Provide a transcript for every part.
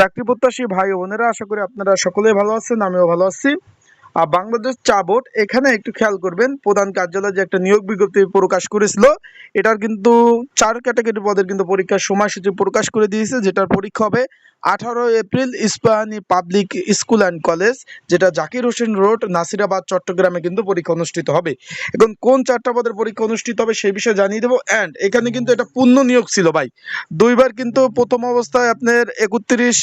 চাকরি প্রত্যাশী ভাই বোনেরা, আশা করি আপনারা সকলেই ভালো আছেন, আমিও ভালো আছি। আর বাংলাদেশ চা বোর্ড এখানে একটু খেয়াল করবেন, প্রধান কার্যালয় যে একটা নিয়োগ বিজ্ঞপ্তি প্রকাশ করেছিল, এটার কিন্তু চার ক্যাটাগরি পদের কিন্তু পরীক্ষার সময়সূচি প্রকাশ করে দিয়েছে, যেটার পরীক্ষা হবে আঠারো April Ispahani public school and college, যেটা জাকির হোসেন রোড, নাসিরাবাদ, চট্টগ্রামে কিন্তু পরীক্ষা অনুষ্ঠিত হবে। এখন কোন চারটা পদের পরীক্ষা অনুষ্ঠিত হবে সেই বিষয়ে জানিয়ে দেবো। অ্যান্ড এখানে কিন্তু এটা পূর্ণ নিয়োগ ছিল ভাই। দুইবার কিন্তু প্রথম অবস্থায় আপনার একত্রিশ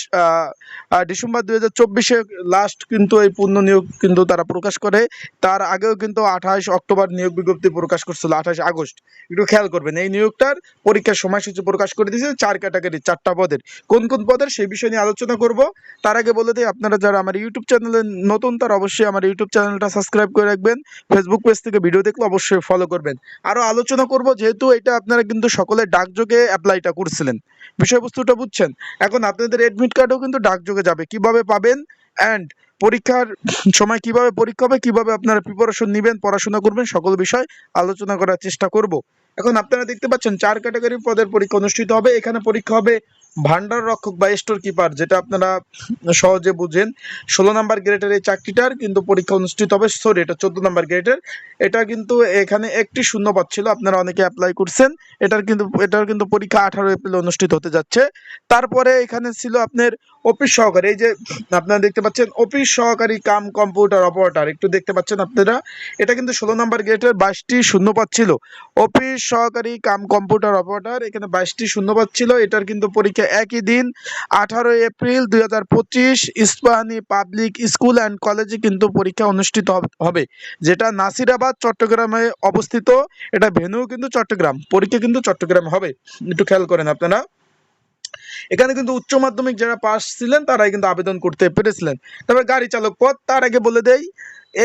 ডিসেম্বর দুই হাজার চব্বিশে লাস্ট কিন্তু এই পূর্ণ নিয়োগ কিন্তু তারা প্রকাশ করে। তার আগেও কিন্তু আঠাশ অক্টোবর নিয়োগ বিজ্ঞপ্তি প্রকাশ করছিল, আঠাশ আগস্ট। একটু খেয়াল করবেন, এই নিয়োগটার পরীক্ষার সময়সূচি প্রকাশ করে দিয়েছে চার ক্যাটাগরি চারটা পদের। কোন কোন পদের? সেই বিষয় নিয়ে আলোচনা করব। তার আগে বলে দিই, আপনারা যারা আমার ইউটিউব চ্যানেলে নতুন, তারা অবশ্যই আমার ইউটিউব চ্যানেলটা সাবস্ক্রাইব করে রাখবেন। ফেসবুক পেজ থেকে ভিডিও দেখলে অবশ্যই ফলো করবেন। আরও আলোচনা করব, যেহেতু এটা আপনারা কিন্তু সকলে ডাকযোগে অ্যাপ্লাইটা করছিলেন। বিষয়বস্তুটা বুঝছেন? এখন আপনাদের এডমিট কার্ডও কিন্তু ডাকযোগে যাবে। কীভাবে পাবেন অ্যান্ড পরীক্ষার সময় কীভাবে পরীক্ষা হবে, কীভাবে আপনারা প্রিপারেশন নেবেন, পড়াশোনা করবেন, সকল বিষয় আলোচনা করার চেষ্টা করব। এখন আপনারা দেখতে পাচ্ছেন, চার ক্যাটাগরি পদের পরীক্ষা অনুষ্ঠিত হবে। এখানে পরীক্ষা হবে ভান্ডার রক্ষক বা স্টোর কিপার, যেটা আপনারা সহজে বুঝেন, ষোলো নাম্বার গ্রেডের এই চাকরিটার কিন্তু পরীক্ষা অনুষ্ঠিত হবে। সরি এটা চোদ্দ নাম্বার গ্রেডের। এটা কিন্তু এখানে একটি শূন্য পাচ্ছিল আপনারা অনেকে অ্যাপ্লাই করছেন। এটার কিন্তু এটার কিন্তু পরীক্ষা আঠারো এপ্রিল অনুষ্ঠিত হতে যাচ্ছে। তারপরে এখানে ছিল আপনার অফিস সহকারী, এই যে আপনারা দেখতে পাচ্ছেন অফিস সহকারী কাম কম্পিউটার অপারেটর একটু দেখতে পাচ্ছেন আপনারা, এটা কিন্তু ষোলো নাম্বার গেটের বাইশটি শূন্য পাচ্ছিল অফিস সহকারী কাম কম্পিউটার অপারেটর এখানে বাইশটি শূন্য পাচ্ছিল এটার কিন্তু পরীক্ষা একই দিন আঠারোই এপ্রিল দুই হাজার পঁচিশ, ইস্পাহানি পাবলিক স্কুল অ্যান্ড কলেজে কিন্তু পরীক্ষা অনুষ্ঠিত হব- যেটা নাসিরাবাদ, চট্টগ্রামে অবস্থিত, এটা ভেন্যু কিন্তু চট্টগ্রাম, পরীক্ষা কিন্তু চট্টগ্রাম হবে, একটু খেয়াল করেন আপনারা। এখানে কিন্তু উচ্চ মাধ্যমিক যারা পাস ছিলেন, তারাই কিন্তু আবেদন করতে পেরেছিলেন। তবে গাড়ি চালক পদ তার আগে বলে দেই,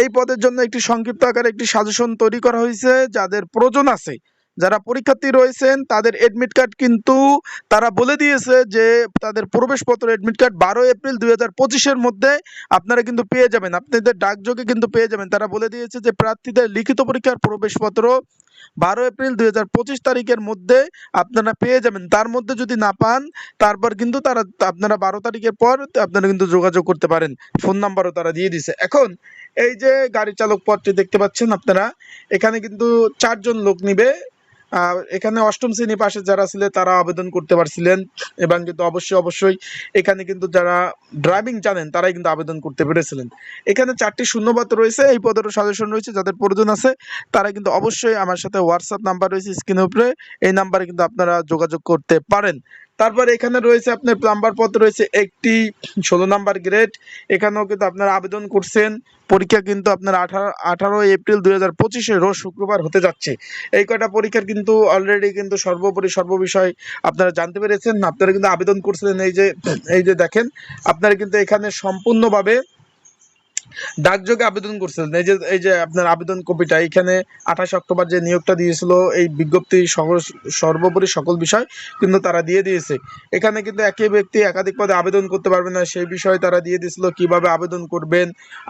এই পদের জন্য একটি সংক্ষিপ্ত আকারে একটি সাজেশন তৈরি করা হয়েছে, যাদের প্রয়োজন আছে। যারা পরীক্ষার্থী রয়েছেন, তাদের এডমিট কার্ড কিন্তু তারা বলে দিয়েছে যে, তাদের প্রবেশপত্র এডমিট কার্ড বারো এপ্রিল দুই হাজার পঁচিশের মধ্যে আপনারা কিন্তু পেয়ে যাবেন। আপনাদের ডাকযোগে কিন্তু পেয়ে যাবেন। তারা বলে দিয়েছে যে, প্রার্থীদের লিখিত পরীক্ষার প্রবেশপত্র বারো এপ্রিল দুই হাজার পঁচিশ তারিখের মধ্যে আপনারা পেয়ে যাবেন। তার মধ্যে যদি না পান, তারপর কিন্তু তারা আপনারা বারো তারিখের পর আপনারা কিন্তু যোগাযোগ করতে পারেন। ফোন নাম্বারও তারা দিয়ে দিছে। এখন এই যে গাড়ি চালক পদটি দেখতে পাচ্ছেন আপনারা, এখানে কিন্তু চারজন লোক নিবে। এখানে অষ্টম শ্রেণি পাশে যারা ছিলেন তারা আবেদন করতে পারছিলেন এবং কিন্তু অবশ্যই অবশ্যই এখানে কিন্তু যারা ড্রাইভিং জানেন, তারাই কিন্তু আবেদন করতে পেরেছিলেন। এখানে চারটি শূন্যবাদ রয়েছে, এই পদেরও সাজেশন রয়েছে, যাদের প্রয়োজন আছে, তারা কিন্তু অবশ্যই আমার সাথে হোয়াটসঅ্যাপ নাম্বার রয়েছে স্ক্রিনের উপরে, এই নাম্বারে কিন্তু আপনারা যোগাযোগ করতে পারেন। তারপর এখানে রয়েছে আপনার প্লাম্বার পদ রয়েছে একটি ষোলো নাম্বার গ্রেড এখানেও কিন্তু আপনারা আবেদন করছেন। পরীক্ষা কিন্তু আপনার আঠারো আঠারো এপ্রিল দুই হাজার পঁচিশে রোজ শুক্রবার হতে যাচ্ছে। এই কয়টা পরীক্ষার কিন্তু অলরেডি কিন্তু সর্বোপরি, সর্ববিষয় আপনারা জানতে পেরেছেন। আপনারা কিন্তু আবেদন করছিলেন এই যে এই যে দেখেন, আপনারা কিন্তু এখানে সম্পূর্ণভাবে ডাকযোগে আবেদন করছিলেন এই যে এই যে আপনার আবেদন কপিটা, এখানে আঠাশ অক্টোবর যে নিয়োগটা দিয়েছিল, এই বিজ্ঞপ্তি সর্বোপরি সকল বিষয় কিন্তু তারা দিয়ে দিয়েছে। এখানে কিন্তু একই ব্যক্তি একাধিক পদে আবেদন করতে পারবে না। সেই বিষয়ে তারা দিয়ে দিয়েছিল কীভাবে আবেদন করবেন,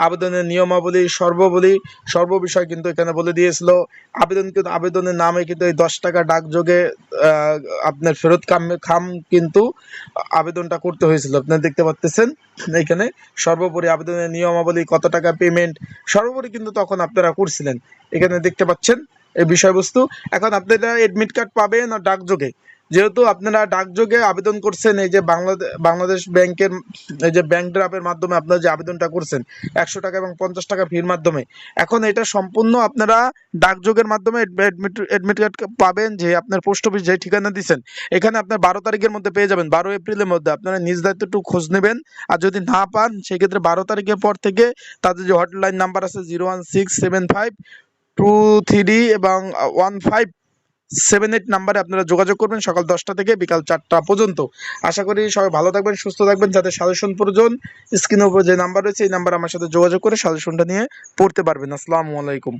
আবেদনের নিয়মাবলী, সর্ববলী সর্ববিষয় কিন্তু এখানে বলে দিয়েছিল। আবেদন কিন্তু, আবেদনের নামে কিন্তু এই দশ টাকা ডাকযোগে আপনার ফেরত খাম খাম কিন্তু আবেদনটা করতে হয়েছিল। আপনারা দেখতে পাচ্ছেন এখানে সর্বোপরি আবেদনের নিয়মাবলী কত টাকা পেমেন্ট সর্বোপরি কিন্তু তখন আপনারা করছিলেন। এখানে দেখতে পাচ্ছেন এই বিষয়বস্তু। এখন আপনারা এডমিট কার্ড পাবেন ডাকযোগে। যেহেতু আপনারা ডাকযোগে আবেদন করছেন, এই যে বাংলাদেশ বাংলাদেশ ব্যাংকের, এই যে ব্যাংক ড্রাফের মাধ্যমে আপনারা যে আবেদনটা করছেন, একশো টাকা এবং পঞ্চাশ টাকা ফির মাধ্যমে, এখন এটা সম্পূর্ণ আপনারা ডাকযোগের মাধ্যমে এডমিট এডমিট কার্ড পাবেন, যে আপনার পোস্ট অফিস যে ঠিকানা দিচ্ছেন এখানে আপনার বারো তারিখের মধ্যে পেয়ে যাবেন, বারো এপ্রিলের মধ্যে। আপনারা নিজ দায়িত্ব একটু খোঁজ নেবেন, আর যদি না পান, সেক্ষেত্রে বারো তারিখের পর থেকে তাদের যে হটলাইন নাম্বার আছে zero one six seven five two three এবং ওয়ান ফাইভ সেভেন এইট নাম্বারে আপনারা যোগাযোগ করবেন সকাল দশটা থেকে বিকাল চারটা পর্যন্ত। আশা করি সবাই ভালো থাকবেন, সুস্থ থাকবেন। যাতে সাজেশন প্রয়োজন স্ক্রিনের উপর যে নাম্বার রয়েছে, এই নাম্বার আমার সাথে যোগাযোগ করে সাজেশনটা নিয়ে পড়তে পারবেন। আসসালামু আলাইকুম।